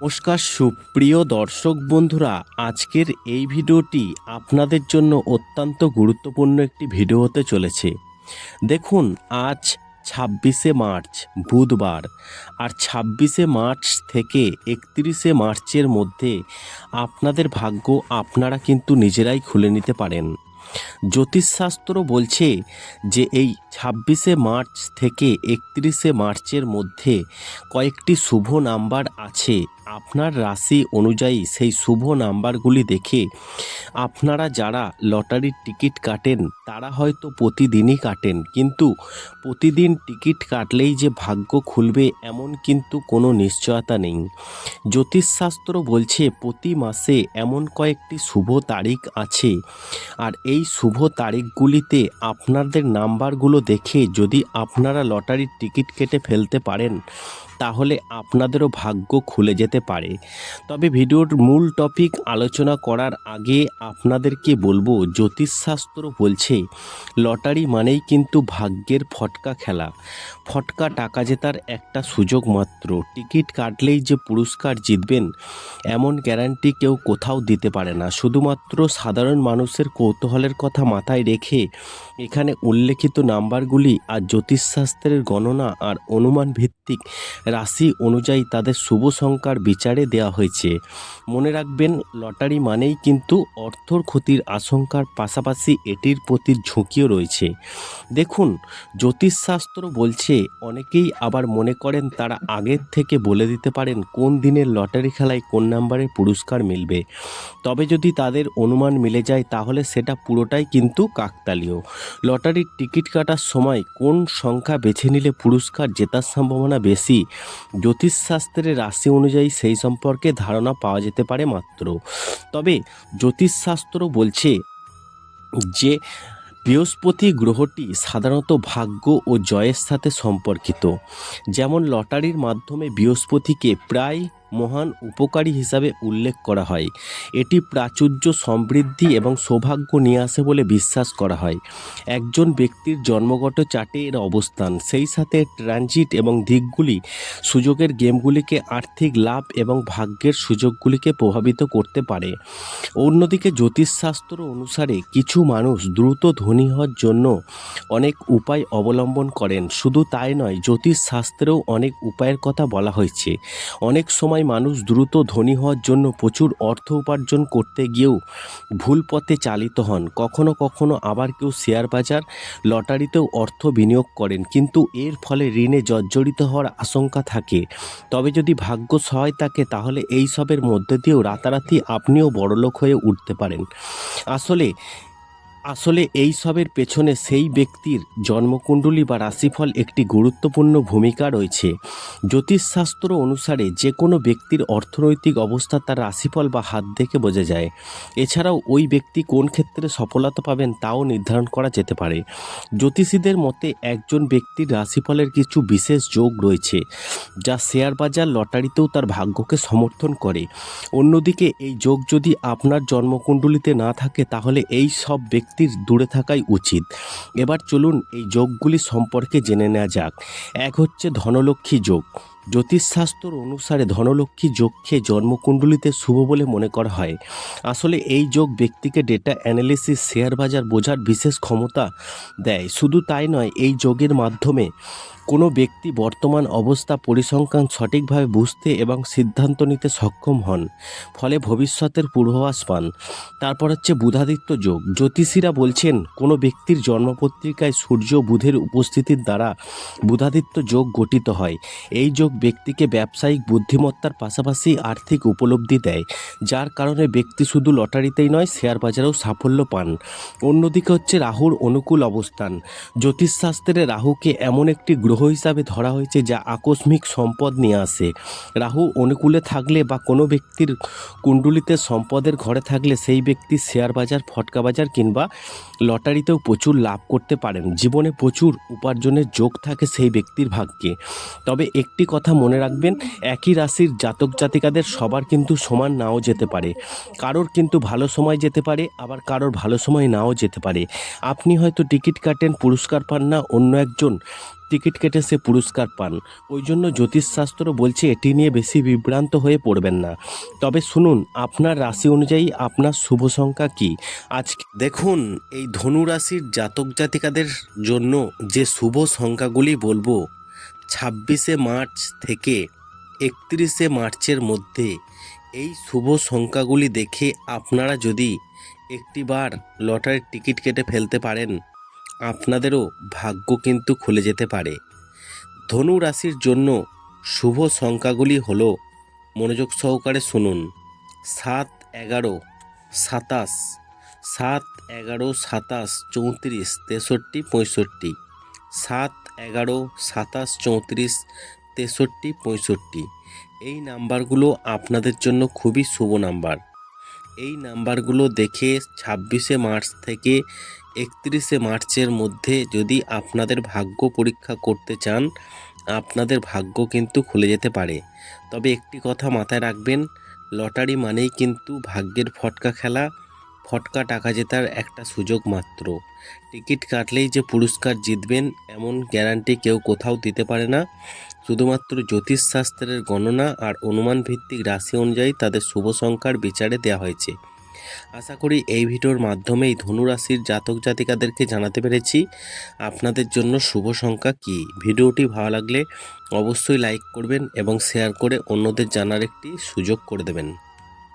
নমস্কার, সুপ্রিয় দর্শক বন্ধুরা, আজকের এই ভিডিওটি আপনাদের জন্য অত্যন্ত গুরুত্বপূর্ণ একটি ভিডিও হতে চলেছে। দেখুন, আজ ছাব্বিশে মার্চ, বুধবার, আর ছাব্বিশে মার্চ থেকে একত্রিশে মার্চের মধ্যে আপনাদের ভাগ্য আপনারা কিন্তু নিজেরাই খুলে নিতে পারেন। জ্যোতিষশাস্ত্র বলছে যে এই ছাব্বিশে মার্চ থেকে একত্রিশে মার্চের মধ্যে কয়েকটি শুভ নাম্বার আছে। আপনার রাশি অনুযায়ী সেই শুভ নাম্বারগুলি দেখে আপনারা যারা লটারির টিকিট কাটেন, তারা হয়তো প্রতিদিনই কাটেন। কিন্তু প্রতিদিন টিকিট কাটলেই যে ভাগ্য খুলবে এমন কিন্তু কোনো নিশ্চয়তা নেই। জ্যোতিষশাস্ত্র বলছে প্রতি মাসে এমন কয়েকটি শুভ তারিখ আছে। আর এই শুভ তারিখগুলিতে আপনাদের নাম্বারগুলো দেখে যদি আপনারা লটারির টিকিট কেটে ফেলতে পারেন তাহলে আপনাদেরও ভাগ্য খুলে যেতে পারে। তবে ভিডিওর মূল টপিক আলোচনা করার আগে আপনাদেরকে বলব, জ্যোতিষশাস্ত্র বলছে, লটারি মানেই কিন্তু ভাগ্যের ফটকা খেলা। ফটকা টাকা জেতার একটা সুযোগ মাত্র। টিকিট কাটলেই যে পুরস্কার জিতবেন, এমন গ্যারান্টি কেউ কোথাও দিতে পারে না। শুধুমাত্র সাধারণ মানুষের কৌতূহলের কথা মাথায় রেখে এখানে উল্লেখিত নাম্বারগুলি আর জ্যোতিষশাস্ত্রের গণনা আর অনুমান ভিত্তিক রাশি অনুযায়ী তাদের শুভ সংখ্যার বিচারে দেওয়া হয়েছে। মনে রাখবেন, লটারি মানেই কিন্তু অর্থর ক্ষতির আশঙ্কার পাশাপাশি এটির প্রতি ঝুঁকিও রয়েছে। দেখুন, জ্যোতিষশাস্ত্র বলছে, অনেকেই আবার মনে করেন তারা আগের থেকে বলে দিতে পারেন কোন দিনের লটারি খেলায় কোন নাম্বারে পুরস্কার মিলবে। তবে যদি তাদের অনুমান মিলে যায়, তাহলে সেটা পুরোটাই কিন্তু কাকতালীয়। লটারির টিকিট কাটার সময় কোন সংখ্যা বেছে নিলে পুরস্কার জেতার সম্ভাবনা বেশি, জ্যোতিষশাস্ত্রের রাশি অনুযায়ী সেই সম্পর্কে ধারণা পাওয়া যেতে পারে মাত্র। তবে জ্যোতিষশাস্ত্র বলছে যে বৃহস্পতি গ্রহটি সাধারণত ভাগ্য ও জয়ের সাথে সম্পর্কিত। যেমন লটারির মাধ্যমে বৃহস্পতিকে প্রায় মহান উপকারী হিসাবে উল্লেখ করা হয়। এটি প্রাচুর্য, সমৃদ্ধি এবং সৌভাগ্য নিয়ে আসে বলে বিশ্বাস করা হয়। একজন ব্যক্তির জন্মগত চার্টে এর অবস্থান। সেই সাথে ট্রানজিট এবং দিকগুলি সুযোগের গেমগুলিকে আর্থিক লাভ এবং ভাগ্যের সুযোগগুলিকে প্রভাবিত করতে পারে। অন্যদিকে জ্যোতিষশাস্ত্র অনুসারে কিছু মানুষ দ্রুত ধনী হওয়ার জন্য অনেক উপায় অবলম্বন করেন। শুধু তাই নয়, জ্যোতিষশাস্ত্রেও অনেক উপায়ের কথা বলা হয়েছে। অনেক সময় মানুষ দ্রুত ধনী হওয়ার জন্য প্রচুর অর্থ উপার্জন করতে গিয়েও ভুল পথে চালিত হন। কখনো কখনো আবার কেউ শেয়ার বাজার, লটারিতেও অর্থ বিনিয়োগ করেন। কিন্তু এর ফলে ঋণে জর্জরিত হওয়ার আশঙ্কা থাকে। তবে যদি ভাগ্য সহায় থাকে, তাহলে এই সবের মধ্যে দিয়েও রাতারাতি আপনিও বড়লোক হয়ে উঠতে পারেন। আসলে আসলে এই সবের পেছনে সেই ব্যক্তির জন্মকুণ্ডলী বা রাশিফল একটি গুরুত্বপূর্ণ ভূমিকা রয়েছে। জ্যোতিষশাস্ত্র অনুসারে যে কোনো ব্যক্তির অর্থনৈতিক অবস্থা তার রাশিফল বা হাত দেখে বোঝা যায়। এছাড়াও ওই ব্যক্তি কোন ক্ষেত্রে সফলতা পাবেন তাও নির্ধারণ করা যেতে পারে। জ্যোতিষীদের মতে একজন ব্যক্তির রাশিফলের কিছু বিশেষ যোগ রয়েছে, যা শেয়ার বাজার লটারিতেও তার ভাগ্যকে সমর্থন করে। অন্যদিকে এই যোগ যদি আপনার জন্মকুণ্ডলিতে না থাকে, তাহলে এই সব ব্যক্তির দূরে থাকাই উচিত। এবার চলুন এই যোগগুলি সম্পর্কে জেনে নেওয়া যাক। এক হচ্ছে ধনলক্ষ্মী যোগ। জ্যোতিষশাস্ত্র অনুসারে ধনলক্ষ্মী যোগকে জন্মকুণ্ডলিতে শুভ বলে মনে করা হয়। আসলে এই যোগ ব্যক্তিকে ডেটা অ্যানালিসিস শেয়ার বাজার বোঝার বিশেষ ক্ষমতা দেয়। শুধু তাই নয়, এই যোগের মাধ্যমে কোনো ব্যক্তি বর্তমান অবস্থা পরিসংখ্যান সঠিকভাবে বুঝতে এবং সিদ্ধান্ত নিতে সক্ষম হন, ফলে ভবিষ্যতের পূর্বাভাস পান। তারপর হচ্ছে বুধাদিত্য যোগ। জ্যোতিষীরা বলছেন, কোনো ব্যক্তির জন্মপত্রিকায় সূর্য বুধের উপস্থিতির দ্বারা বুধাদিত্য যোগ গঠিত হয়। এই যোগ ব্যক্তিকে ব্যবসায়িক বুদ্ধিমত্তার পাশাপাশি আর্থিক উপলব্ধি দেয়, যার কারণে ব্যক্তি শুধু লটারিতেই নয়, শেয়ার বাজারেও সাফল্য পান। অন্যদিকে হচ্ছে রাহুর অনুকূল অবস্থান। জ্যোতিষশাস্ত্রে রাহুকে এমন একটি গ্রহ হিসাবে ধরা হয়েছে যা আকস্মিক সম্পদ নিয়ে আসে। রাহু অনুকূলে থাকলে বা কোনো ব্যক্তির কুণ্ডলিতে সম্পদের ঘরে থাকলে সেই ব্যক্তি শেয়ার বাজার, ফটকা বাজার কিংবা লটারিতেও প্রচুর লাভ করতে পারেন। জীবনে প্রচুর উপার্জনের যোগ থাকে সেই ব্যক্তির ভাগ্যে। তবে একটি কথা মনে রাখবেন, একই রাশির জাতক জাতিকাদের সবার কিন্তু সমান নাও যেতে পারে। কারোর কিন্তু ভালো সময় যেতে পারে, আবার কারোর ভালো সময় নাও যেতে পারে। আপনি হয়তো টিকিট কাটেন, পুরস্কার পান না, অন্য একজন টিকিট কেটে সে পুরস্কার পান। ওই জন্য জ্যোতিষশাস্ত্র বলছে, এটি নিয়ে বেশি বিভ্রান্ত হয়ে পড়বেন না। তবে শুনুন, আপনার রাশি অনুযায়ী আপনার শুভ সংখ্যা কী? আজ দেখুন, এই ধনু রাশির জাতক জাতিকাদের জন্য যে শুভ সংখ্যাগুলি বলব ছাব্বিশে মার্চ থেকে একত্রিশে মার্চের মধ্যে এই শুভ সংখ্যাগুলি দেখে আপনারা যদি একটিবার লটারির টিকিট কেটে ফেলতে পারেন, আপনাদেরও ভাগ্য কিন্তু খুলে যেতে পারে। ধনু রাশির জন্য শুভ সংখ্যাগুলি হল মনোযোগ সহকারে শুনুন। সাত এগারো সাতাশ, সাত এগারো সাতাশ চৌত্রিশ তেষট্টি পঁয়ষট্টি, সাত এগারো, সাতাশ, চৌত্রিশ, তেষট্টি, পঁয়ষট্টি। এই নাম্বারগুলো আপনাদের জন্য খুবই শুভ নাম্বার। এই নাম্বারগুলো দেখে ছাব্বিশে মার্চ থেকে একত্রিশে মার্চের মধ্যে যদি আপনাদের ভাগ্য পরীক্ষা করতে চান, আপনাদের ভাগ্য কিন্তু খুলে যেতে পারে। তবে একটি কথা মাথায় রাখবেন, লটারি মানেই কিন্তু ভাগ্যের ফটকা খেলা। ফটকা টাকা জেতার একটা সুযোগ মাত্র। টিকিট কাটলেই যে পুরস্কার জিতবেন এমন গ্যারান্টি কেউ কোথাও দিতে পারে না। শুধুমাত্র জ্যোতিষশাস্ত্রের গণনা আর অনুমান ভিত্তিক রাশি অনুযায়ী তাদের শুভ সংখ্যার বিচারে দেওয়া হয়েছে। আশা করি এই ভিডিওর মাধ্যমেই ধনু রাশির জাতক জাতিকাদেরকে জানাতে পেরেছি আপনাদের জন্য শুভ সংখ্যা কী। ভিডিওটি ভালো লাগলে অবশ্যই লাইক করবেন এবং শেয়ার করে অন্যদের জানার একটি সুযোগ করে দেবেন।